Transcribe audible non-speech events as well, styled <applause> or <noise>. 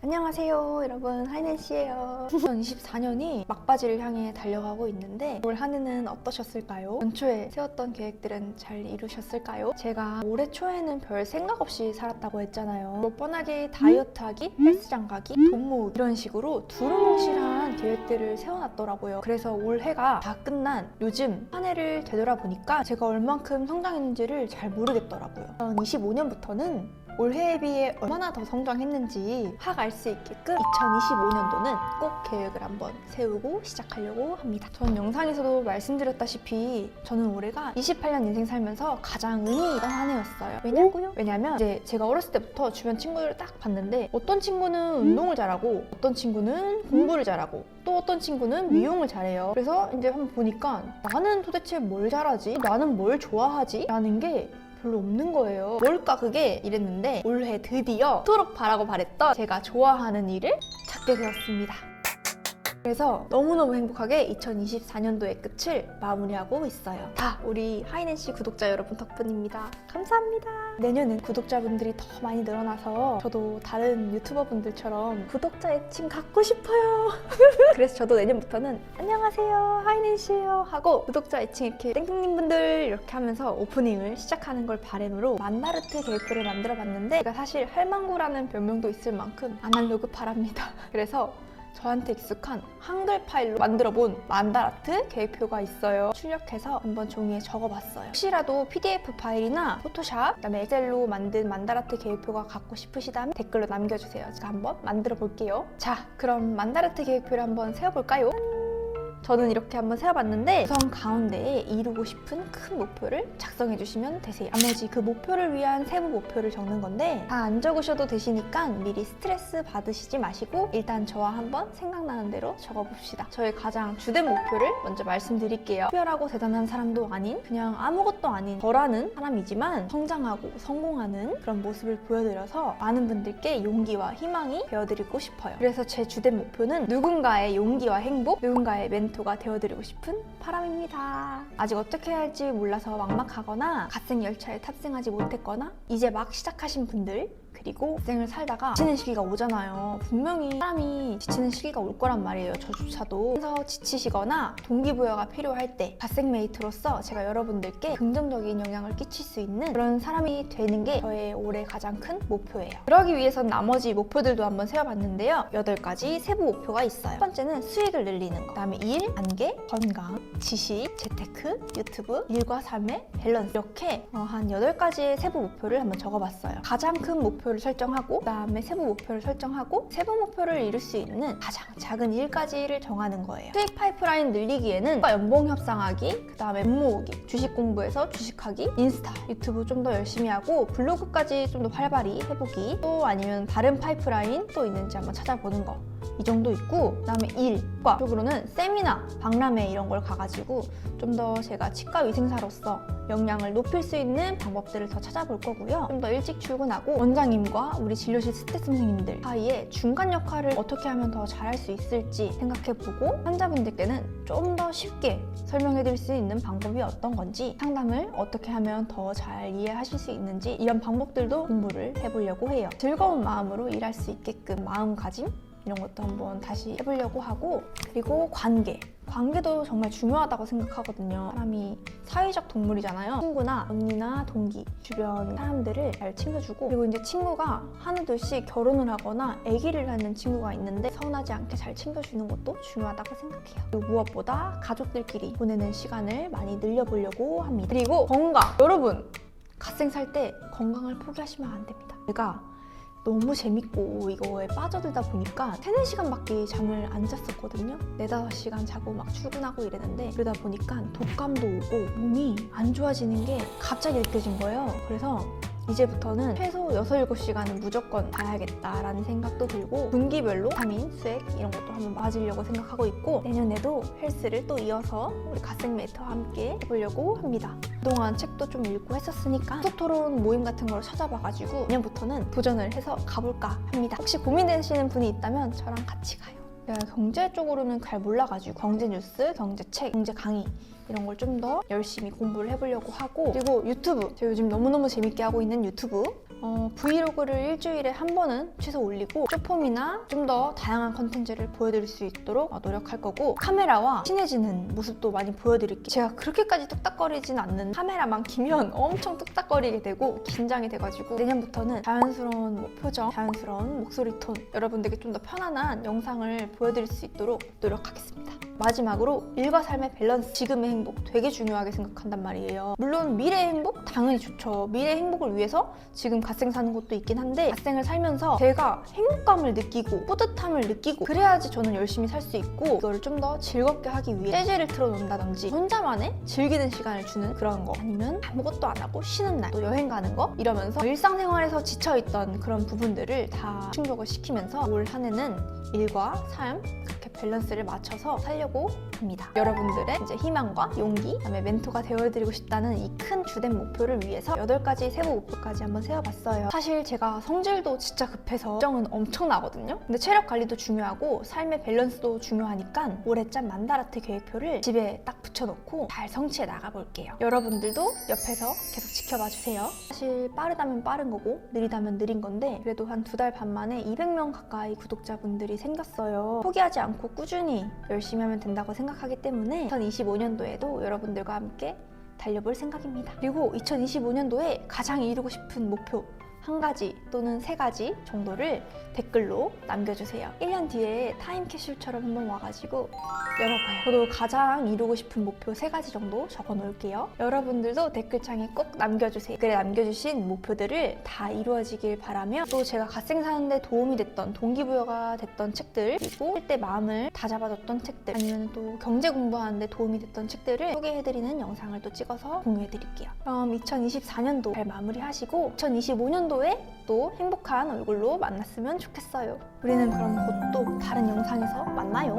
안녕하세요 여러분. 하이낸씨예요. 2024년이 막바지를 향해 달려가고 있는데 올 한 해는 어떠셨을까요? 연초에 세웠던 계획들은 잘 이루셨을까요? 제가 올해 초에는 별 생각 없이 살았다고 했잖아요. 뭐 뻔하게 다이어트하기, 헬스장 가기, 돈 모으기 이런 식으로 두루뭉실한 계획들을 세워놨더라고요. 그래서 올해가 다 끝난 요즘 한 해를 되돌아보니까 제가 얼만큼 성장했는지를 잘 모르겠더라고요. 25년부터는 올해에 비해 얼마나 더 성장했는지 확 알 수 있게끔 2025년도는 꼭 계획을 한번 세우고 시작하려고 합니다. 전 영상에서도 말씀드렸다시피 저는 올해가 28년 인생 살면서 가장 의미 있던 한 해였어요. 왜냐고요? 왜냐면 이제 제가 어렸을 때부터 주변 친구들을 딱 봤는데 어떤 친구는 운동을 잘하고 어떤 친구는 공부를 잘하고 또 어떤 친구는 미용을 잘해요. 그래서 이제 한번 보니까 나는 도대체 뭘 잘하지? 나는 뭘 좋아하지? 라는 게 별로 없는 거예요. 뭘까 그게 이랬는데 올해 드디어 그토록 바라고 바랬던 제가 좋아하는 일을 찾게 되었습니다. 그래서 너무너무 행복하게 2024년도의 끝을 마무리하고 있어요. 다 우리 하이낸씨 구독자 여러분 덕분입니다. 감사합니다. 내년엔 구독자분들이 더 많이 늘어나서 저도 다른 유튜버분들처럼 구독자 애칭 갖고 싶어요. <laughs> 그래서 저도 내년부터는 안녕하세요 하이낸씨예요 하고 구독자 애칭 이렇게 땡땡님 분들 이렇게 하면서 오프닝을 시작하는 걸 바램으로 만다르트 계획표를 만들어 봤는데 제가 사실 할망구라는 별명도 있을 만큼 아날로그 파랍니다. <laughs> 그래서 저한테 익숙한 한글 파일로 만들어 본 만다라트 계획표가 있어요. 출력해서 한번 종이에 적어봤어요. 혹시라도 PDF 파일이나 포토샵, 그다음에 엑셀로 만든 만다라트 계획표가 갖고 싶으시다면 댓글로 남겨주세요. 제가 한번 만들어 볼게요. 자, 그럼 만다라트 계획표를 한번 세워볼까요? 저는 이렇게 한번 세워봤는데 우선 가운데에 이루고 싶은 큰 목표를 작성해 주시면 되세요. 나머지 그 목표를 위한 세부 목표를 적는 건데 다 안 적으셔도 되시니까 미리 스트레스 받으시지 마시고 일단 저와 한번 생각나는 대로 적어봅시다. 저의 가장 주된 목표를 먼저 말씀드릴게요. 특별하고 대단한 사람도 아닌 그냥 아무것도 아닌 저라는 사람이지만 성장하고 성공하는 그런 모습을 보여드려서 많은 분들께 용기와 희망이 되어드리고 싶어요. 그래서 제 주된 목표는 누군가의 용기와 행복, 누군가의 멘 토가 되어드리고 싶은 바람입니다. 아직 어떻게 해야 할지 몰라서 막막하거나 갓생 열차에 탑승하지 못했거나 이제 막 시작하신 분들 그리고 생을 살다가 지치는 시기가 오잖아요. 분명히 사람이 지치는 시기가 올 거란 말이에요. 저조차도. 그래서 지치시거나 동기부여가 필요할 때 갓생메이트로서 제가 여러분들께 긍정적인 영향을 끼칠 수 있는 그런 사람이 되는 게 저의 올해 가장 큰 목표예요. 그러기 위해선 나머지 목표들도 한번 세워봤는데요. 8가지 세부 목표가 있어요. 첫 번째는 수익을 늘리는 거. 그다음에 일, 관계, 건강, 지식, 재테크, 유튜브, 일과 삶의 밸런스 이렇게 어, 한 8가지의 세부 목표를 한번 적어봤어요. 가장 큰 목표 를 설정하고 그다음에 세부 목표를 설정하고 세부 목표를 이룰 수 있는 가장 작은 일까지를 정하는 거예요. 수익 파이프라인 늘리기에는 연봉 협상하기, 그다음에 돈 모으기, 주식 공부해서 주식하기, 인스타, 유튜브 좀 더 열심히 하고 블로그까지 좀 더 활발히 해보기 또 아니면 다른 파이프라인 또 있는지 한번 찾아보는 거. 이 정도 있고 그다음에 일과 쪽으로는 세미나, 박람회 이런 걸 가가지고 좀 더 제가 치과 위생사로서 역량을 높일 수 있는 방법들을 더 찾아볼 거고요. 좀 더 일찍 출근하고 원장님과 우리 진료실 스태프 선생님들 사이에 중간 역할을 어떻게 하면 더 잘할 수 있을지 생각해보고 환자분들께는 좀 더 쉽게 설명해드릴 수 있는 방법이 어떤 건지 상담을 어떻게 하면 더 잘 이해하실 수 있는지 이런 방법들도 공부를 해보려고 해요. 즐거운 마음으로 일할 수 있게끔 마음가짐 이런 것도 한번 다시 해보려고 하고 그리고 관계. 관계도 정말 중요하다고 생각하거든요. 사람이 사회적 동물이잖아요. 친구나 언니나 동기 주변 사람들을 잘 챙겨주고 그리고 이제 친구가 하나둘씩 결혼을 하거나 아기를 낳는 친구가 있는데 서운하지 않게 잘 챙겨주는 것도 중요하다고 생각해요. 그리고 무엇보다 가족들끼리 보내는 시간을 많이 늘려보려고 합니다. 그리고 건강. 여러분 갓생 살 때 건강을 포기하시면 안 됩니다. 제가 너무 재밌고 이거에 빠져들다 보니까 3, 4시간밖에 잠을 안 잤었거든요. 4, 5시간 자고 막 출근하고 이랬는데 그러다 보니까 독감도 오고 몸이 안 좋아지는 게 갑자기 느껴진 거예요. 그래서 이제부터는 최소 6, 7시간은 무조건 자야겠다라는 생각도 들고 분기별로 비타민, 수액 이런 것도 한번 맞으려고 생각하고 있고 내년에도 헬스를 또 이어서 우리 갓생메이트와 함께 해보려고 합니다. 그동안 책도 좀 읽고 했었으니까 토토론 모임 같은 걸 찾아봐가지고 내년부터는 도전을 해서 가볼까 합니다. 혹시 고민되시는 분이 있다면 저랑 같이 가요. 내가 경제 쪽으로는 잘 몰라가지고 경제 뉴스, 경제 책, 경제 강의 이런 걸 좀 더 열심히 공부를 해보려고 하고 그리고 유튜브 제가 요즘 너무너무 재밌게 하고 있는 유튜브 어, 브이로그를 일주일에 한 번은 최소 올리고 쇼폼이나 좀 더 다양한 컨텐츠를 보여드릴 수 있도록 어, 노력할 거고 카메라와 친해지는 모습도 많이 보여드릴게요. 제가 그렇게까지 뚝딱거리진 않는 카메라만 키면 <laughs> 엄청 뚝딱거리게 되고 긴장이 돼가지고 내년부터는 자연스러운 뭐 표정, 자연스러운 목소리 톤 여러분들께 좀더 편안한 영상을 보여드릴 수 있도록 노력하겠습니다. 마지막으로 일과 삶의 밸런스, 지금의 행복 되게 중요하게 생각한단 말이에요. 물론 미래의 행복 당연히 좋죠. 미래의 행복을 위해서 지금 갓생 사는 것도 있긴 한데 갓생을 살면서 제가 행복감을 느끼고 뿌듯함을 느끼고 그래야지 저는 열심히 살 수 있고 이거를 좀 더 즐겁게 하기 위해 재즈를 틀어놓는다든지 혼자만의 즐기는 시간을 주는 그런 거 아니면 아무것도 안 하고 쉬는 날 또 여행 가는 거 이러면서 일상생활에서 지쳐있던 그런 부분들을 다 충족을 시키면서 올 한 해는 일과 삶 밸런스를 맞춰서 살려고 합니다. 여러분들의 이제 희망과 용기, 그다음에 멘토가 되어드리고 싶다는 이 큰 주된 목표를 위해서 8가지 세부 목표까지 한번 세워봤어요. 사실 제가 성질도 진짜 급해서 걱정은 엄청 나거든요. 근데 체력 관리도 중요하고 삶의 밸런스도 중요하니까 올해 짠 만다라트 계획표를 집에 딱 붙여놓고 잘 성취해 나가볼게요. 여러분들도 옆에서 계속 지켜봐 주세요. 사실 빠르다면 빠른 거고 느리다면 느린 건데 그래도 한 두 달 반 만에 200명 가까이 구독자분들이 생겼어요. 포기하지 않고 꾸준히 열심히 하면 된다고 생각하기 때문에 2025년도에도 여러분들과 함께 달려볼 생각입니다. 그리고 2025년도에 가장 이루고 싶은 목표 한 가지 또는 세 가지 정도를 댓글로 남겨주세요. 1년 뒤에 타임캡슐처럼 한번 와가지고 열어봐요. 저도 가장 이루고 싶은 목표 세 가지 정도 적어 놓을게요. 여러분들도 댓글창에 꼭 남겨주세요. 댓글에 남겨주신 목표들을 다 이루어지길 바라며 또 제가 갓생 사는데 도움이 됐던 동기부여가 됐던 책들 그리고 할때 마음을 다잡아줬던 책들 아니면 또 경제 공부하는데 도움이 됐던 책들을 소개해드리는 영상을 또 찍어서 공유해드릴게요. 그럼 2024년도 잘 마무리하시고 2025년도 에 또 행복한 얼굴로 만났으면 좋겠어요. 우리는 그럼 곧 또 다른 영상에서 만나요.